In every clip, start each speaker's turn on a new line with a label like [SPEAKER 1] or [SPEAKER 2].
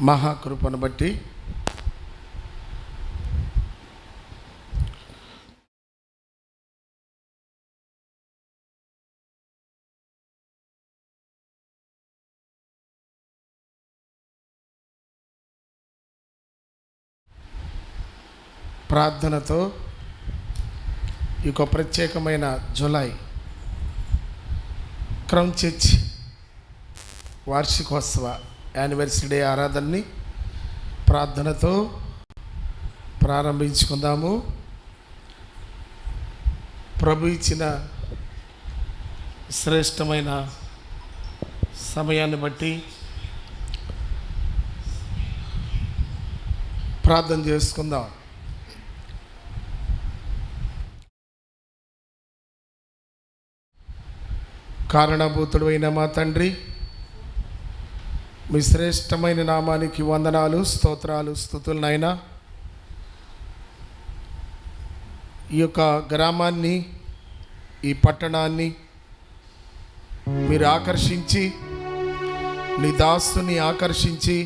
[SPEAKER 1] మహాకృపను బట్టి. ప్రార్థనతో ఈ యొక్క ప్రత్యేకమైన జులై క్రౌన్ చర్చ్ వార్షికోత్సవ యానివర్సరీ డే ఆరాధనని ప్రార్థనతో ప్రారంభించుకుందాము. ప్రభు ఇచ్చిన శ్రేష్టమైన సమయాన్ని బట్టి ప్రార్థన చేసుకుందాం. కారణభూతుడు అయిన మా తండ్రి మీ శ్రేష్టమైన నామానికి వందనాలు స్తోత్రాలు స్థుతులనైనా ఈ యొక్క గ్రామాన్ని ఈ పట్టణాన్ని మీరు ఆకర్షించి నీ దాస్తుని ఆకర్షించి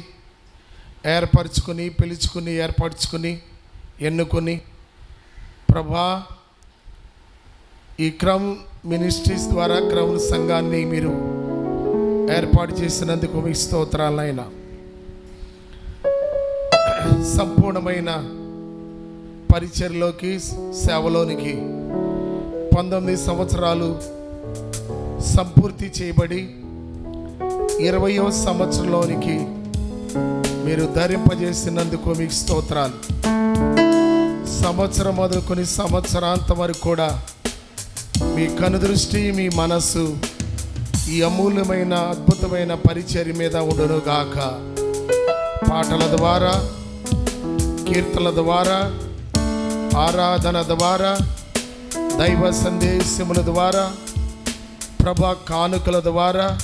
[SPEAKER 1] ఏర్పరచుకుని పిలుచుకుని ఏర్పరచుకుని ఎన్నుకొని ప్రభా ఈ క్రమ్ మినిస్ట్రీస్ ద్వారా క్రౌన్ సంఘాన్ని మీరు ఏర్పాటు చేసినందుకు మీ స్తోత్రాలైనా. సంపూర్ణమైన పరిచయలోకి సేవలోనికి పంతొమ్మిది సంవత్సరాలు సంపూర్తి చేయబడి ఇరవయో సంవత్సరంలోనికి మీరు ధరింపజేసినందుకు మీకు స్తోత్రాలు. సంవత్సరం మొదలుకొని సంవత్సరాంతం వరకు కూడా మీ కనుదృష్టి మీ మనస్సు ఈ అమూల్యమైన అద్భుతమైన పరిచర్య మీద ఉండును గాక. పాటల ద్వారా కీర్తనల ద్వారా ఆరాధన ద్వారా దైవ సందేశముల ద్వారా ప్రభా కానుకల ద్వారా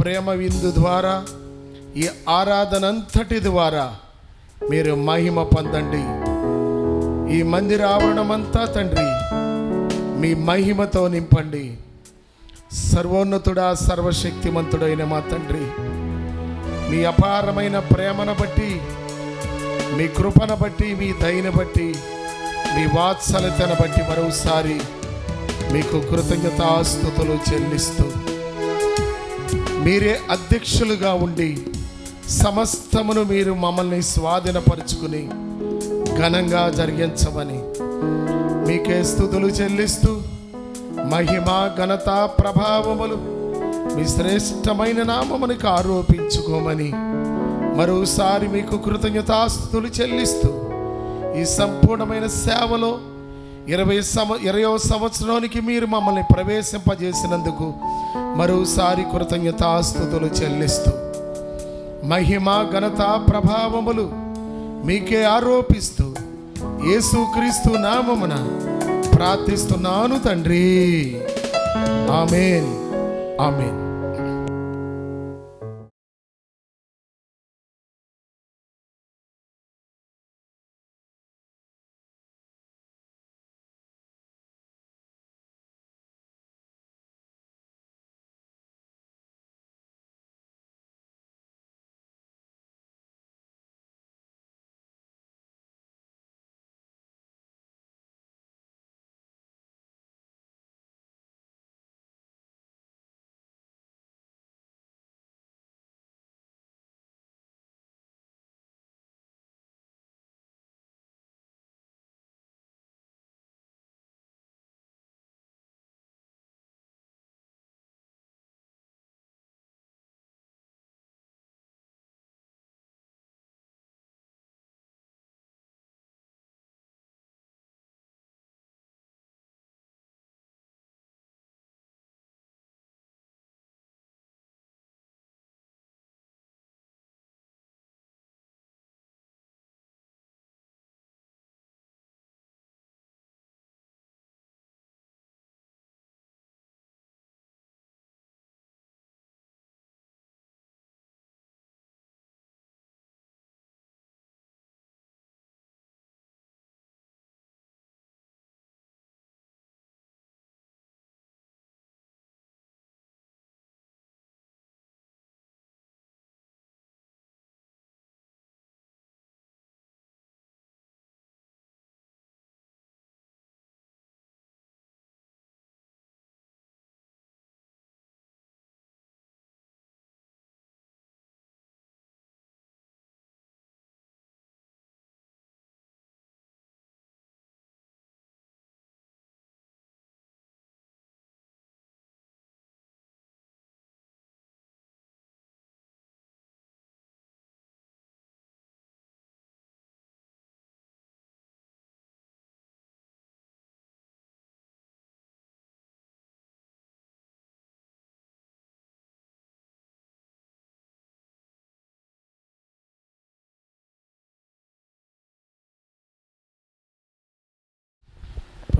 [SPEAKER 1] ప్రేమ విందు ద్వారా ఈ ఆరాధన అంతటి ద్వారా మీరు మహిమ పొందండి. ఈ మందిర ఆవరణమంతా తండ్రి మీ మహిమతో నింపండి. సర్వోన్నతుడా సర్వశక్తిమంతుడైన మా తండ్రి. మీ అపారమైన ప్రేమను బట్టి మీ కృపను బట్టి మీ దయను బట్టి మీ వాత్సలతను బట్టి మరోసారి మీకు కృతజ్ఞతాస్తుతులు చెల్లిస్తూ మీరే అధ్యక్షులుగా ఉండి సమస్తమును మీరు మమ్మల్ని స్వాధీనపరుచుకుని ఘనంగా జరిగించమని మీకే స్థుతులు చెల్లిస్తూ మహిమ ఘనత ప్రభావములు మీ శ్రేష్టమైన నామమునికి ఆరోపించుకోమని మరోసారి మీకు కృతజ్ఞతాస్తులు చెల్లిస్తూ ఈ సంపూర్ణమైన సేవలో ఇరవై సమ ఇరవై సంవత్సరానికి మీరు మమ్మల్ని ప్రవేశింపజేసినందుకు మరోసారి కృతజ్ఞతాస్తుతులు చెల్లిస్తూ మహిమ ఘనత ప్రభావములు మీకే ఆరోపిస్తూ యేసుక్రీస్తు నామమున ప్రార్థిస్తున్నాను తండ్రి. ఆమెన్. ఆమెన్.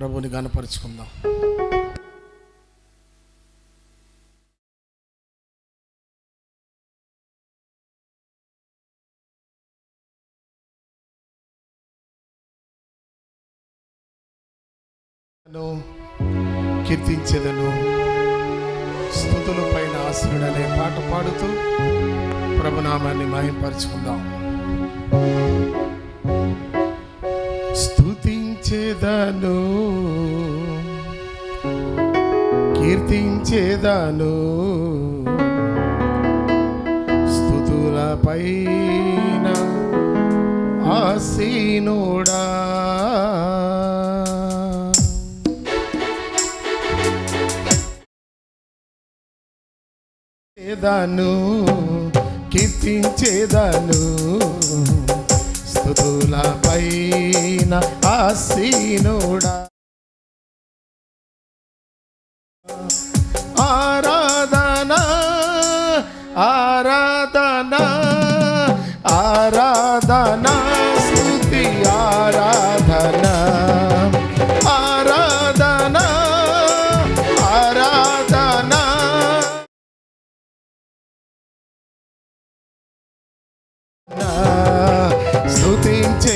[SPEAKER 1] ప్రభుని గనపరుచుకుందాం కీర్తించేదను. స్థుతుల పైన ఆశ్రుడనే పాట పాడుతూ ప్రభునామాన్ని మహింపరుచుకుందాం. కీర్తించేదను కీర్తించేదను. స్థుతుల పైన ఆసీనుడా. చేదను కీర్తించేదను. స్థుతుల పైన ఆసీనుడా. ఆరాధన ఆరాధన ఆరా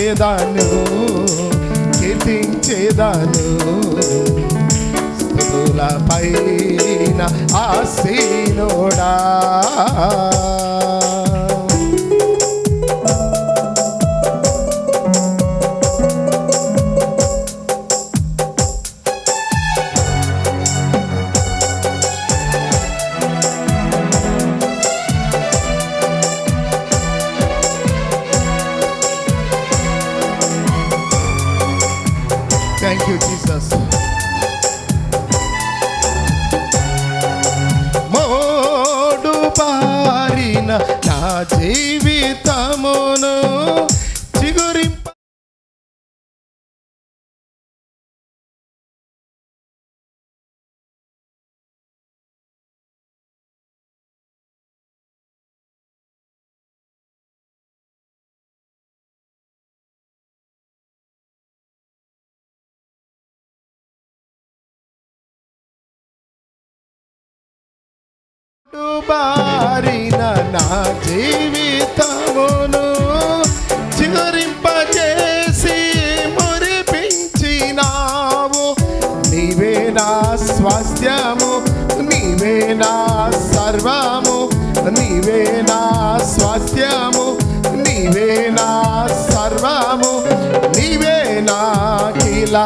[SPEAKER 1] స్థుతించేదాను కీర్తించేదాను. స్థుతుల పైన ఆసీనుడా బారిన నా జీవితమును చిగురింపజేసి మురిపించినావు. నీవే నా స్వాస్థ్యము నీవే నా సర్వము నీవే నా స్వాస్థ్యము నీవే నా సర్వము నీవే నా కిల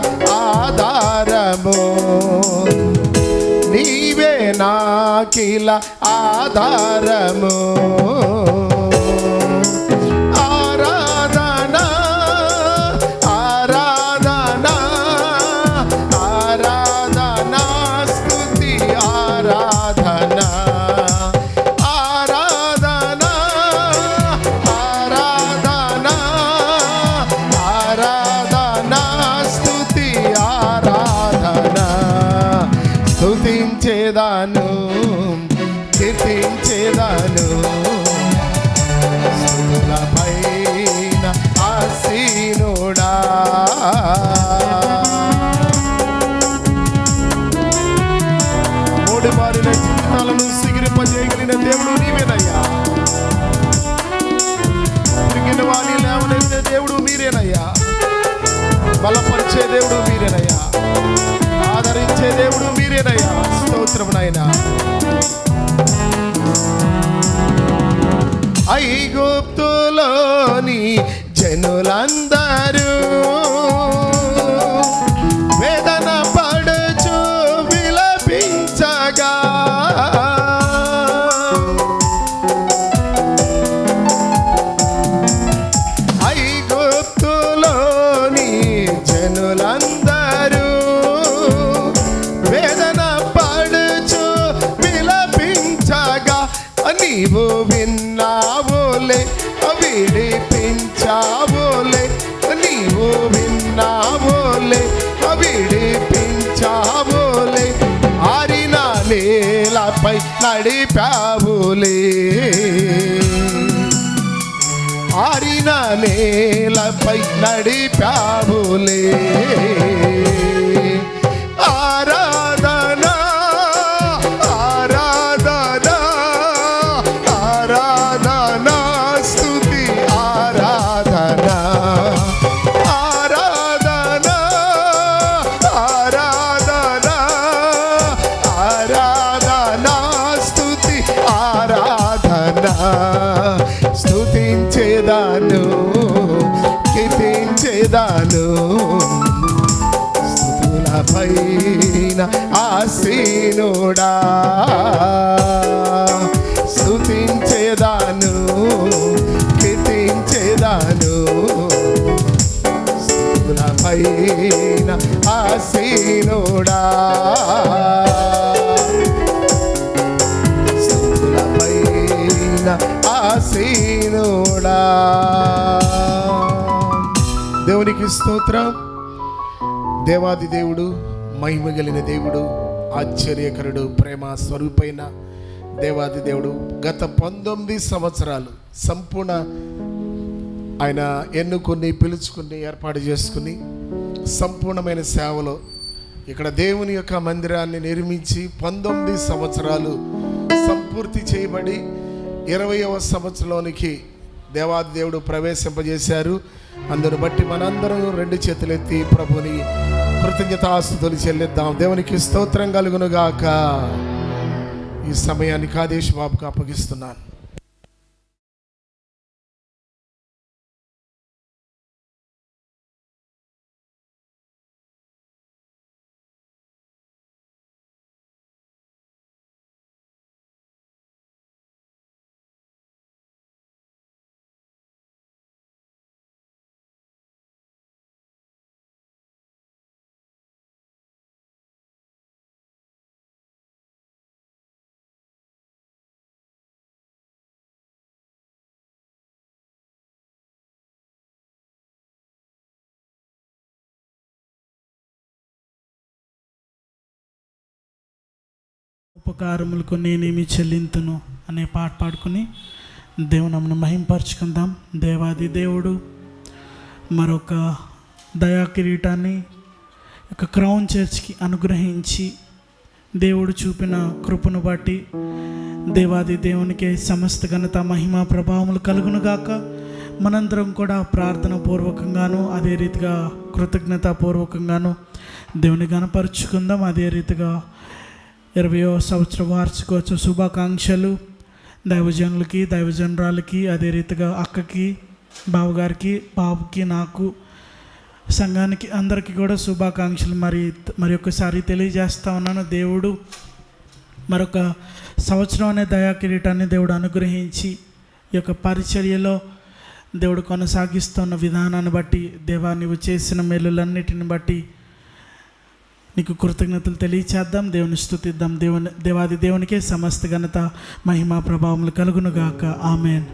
[SPEAKER 1] ఆధారము. నాకిల ఆధారము. బలపరిచే దేవుడు మీరేనయ్యా. ఆదరించే దేవుడు మీరేనయ్యా. స్తోత్రం నాయనా. ఐగుప్తులోని జనులందరూ నడిపావులే. ఆసీనుడా స్థుతించేదాను కీర్తించేదాను. స్తుతుల పైన ఆసీనుడా స్తుతుల పైన ఆసీనుడా దేవునికి స్తోత్రం. దేవాది దేవుడు మహిమ దేవుడు. ఆశ్చర్యకరుడు ప్రేమ స్వరూపైన దేవాది దేవుడు గత పంతొమ్మిది సంవత్సరాలు సంపూర్ణ ఆయన ఎన్నుకొని పిలుచుకుని ఏర్పాటు చేసుకుని సంపూర్ణమైన సేవలో ఇక్కడ దేవుని యొక్క మందిరాన్ని నిర్మించి పంతొమ్మిది సంవత్సరాలు సంపూర్తి చేయబడి ఇరవయవ సంవత్సరంలోనికి దేవాది దేవుడు ప్రవేశింపజేశారు. అందును బట్టి మనందరం రెండు చేతులెత్తి ప్రభుని కృతజ్ఞతాస్తుతులు చెల్లిద్దాం. దేవునికి స్తోత్రం కలుగునుగాక. ఈ సమయాన్ని కాదేశ్ బాబుకు అప్పగిస్తున్నాను.
[SPEAKER 2] ఉపకారములకు నేనేమి చెల్లింతును అనే పాట పాడుకుని దేవునమ్మను మహింపరచుకుందాం. దేవాది దేవుడు మరొక దయా కిరీటాన్ని ఒక క్రౌన్ చర్చ్కి అనుగ్రహించి దేవుడు చూపిన కృపను బట్టి దేవాది దేవునికి సమస్త ఘనత మహిమ ప్రభావములు కలుగునుగాక మనందరం కూడా ప్రార్థన పూర్వకంగాను అదే రీతిగా కృతజ్ఞతాపూర్వకంగాను దేవుని గనపరుచుకుందాం అదే రీతిగా ఇరవయో సంవత్సర వార్షికోత్సవ శుభాకాంక్షలు. దైవజనులకి దైవజనరాలకి అదే రీతిగా అక్కకి బావగారికి బాబుకి నాకు సంఘానికి అందరికీ కూడా శుభాకాంక్షలు. మరి మరి ఒక్కసారి తెలియజేస్తా ఉన్నాను దేవుడు మరొక సంవత్సరం అనే దయా కిరీటాన్ని దేవుడు అనుగ్రహించి ఈ యొక్క పరిచర్యలో దేవుడు కొనసాగిస్తున్న విధానాన్ని బట్టి దేవా నువ్వు చేసిన మేలులన్నిటిని బట్టి నీకు కృతజ్ఞతలు తెలియచేద్దాం దేవుని స్థుతిద్దాం దేవుని దేవాది దేవునికే సమస్త ఘనత మహిమా ప్రభావములు కలుగునుగాక. ఆమెన్.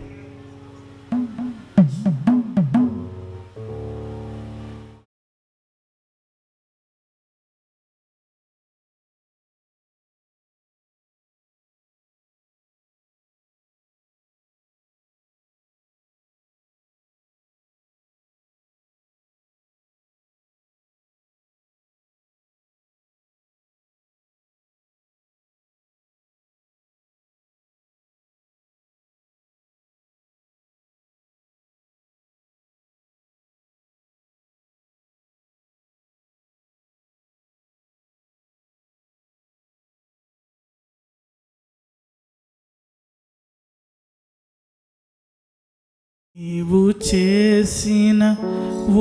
[SPEAKER 2] నీవు చేసిన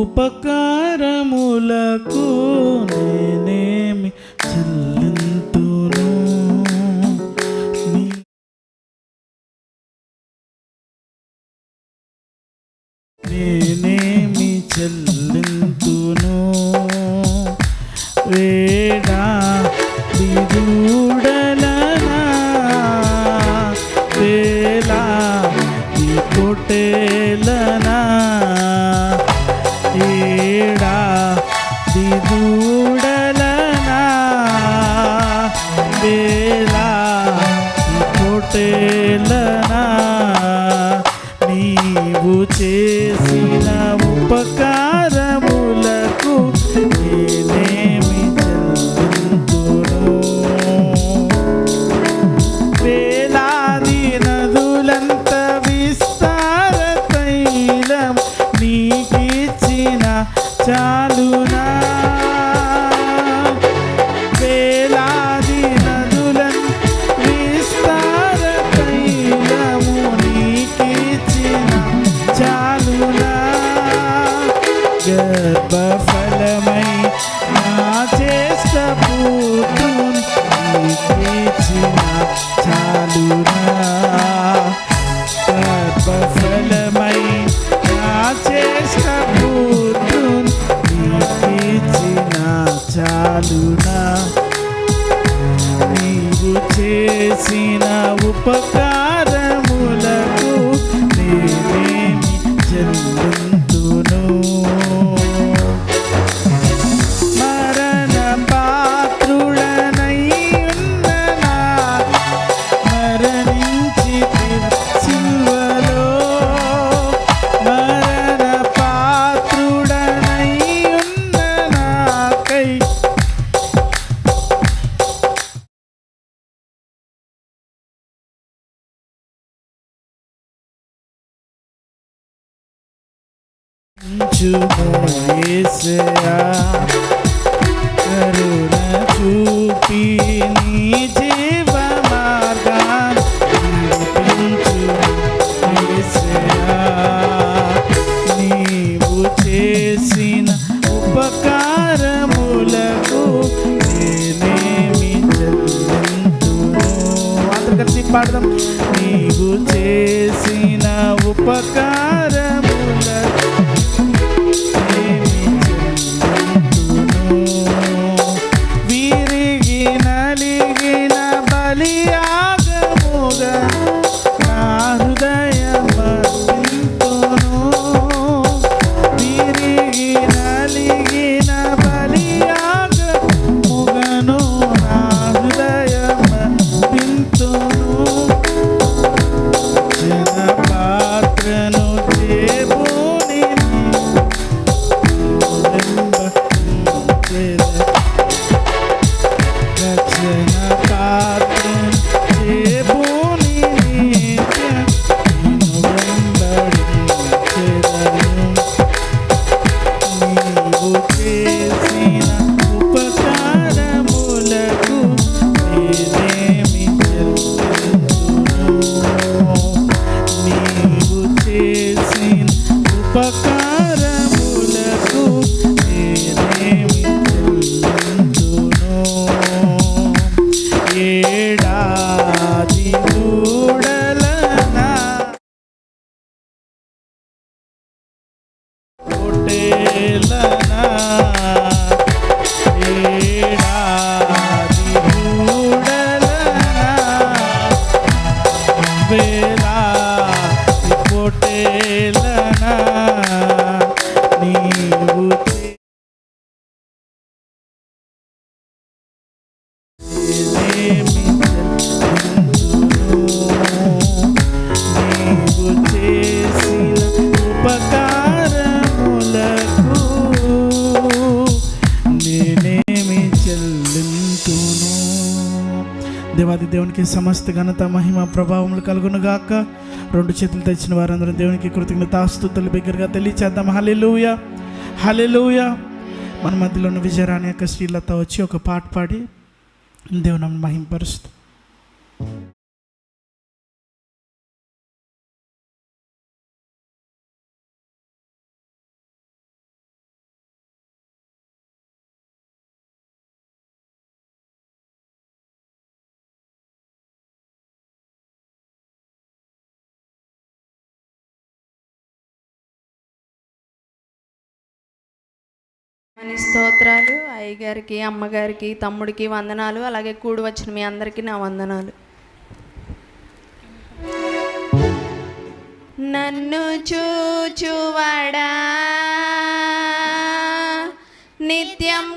[SPEAKER 2] ఉపకారములకు నేనేమి చెల్లింది বেড়া দিদু చేసిన చాలురా సర్వఫలమై నా చేసిన పూర్ణున్ నీకిచ్చిన చాలునా నీవు చేసిన ఉపకారం యేసయ్యా కరుణ ఉపకారములకు ఉపకారములకు నేనేమి చెల్లింతును. దేవాది దేవునికి సమస్త ఘనత మహిమ ప్రభావములు కలుగును గాక. రెండు చేతులు తెచ్చిన వారందరూ దేవునికి కృతజ్ఞతాస్తుతులు బిగ్గరగా తెలియచేద్దాం. హలెలూయ హలెలూయ మన మధ్యలో ఉన్న విజయరాణి యొక్క శ్రీలత వచ్చి ఒక పాట పాడి దేవుని మహింపరుస్తూ.
[SPEAKER 3] అని స్తోత్రాలు అయ్యగారికి అమ్మగారికి తమ్ముడికి వందనాలు అలాగే కూడి వచ్చిన మీ అందరికీ నా వందనాలు. నన్ను చూచువడా? నిత్యం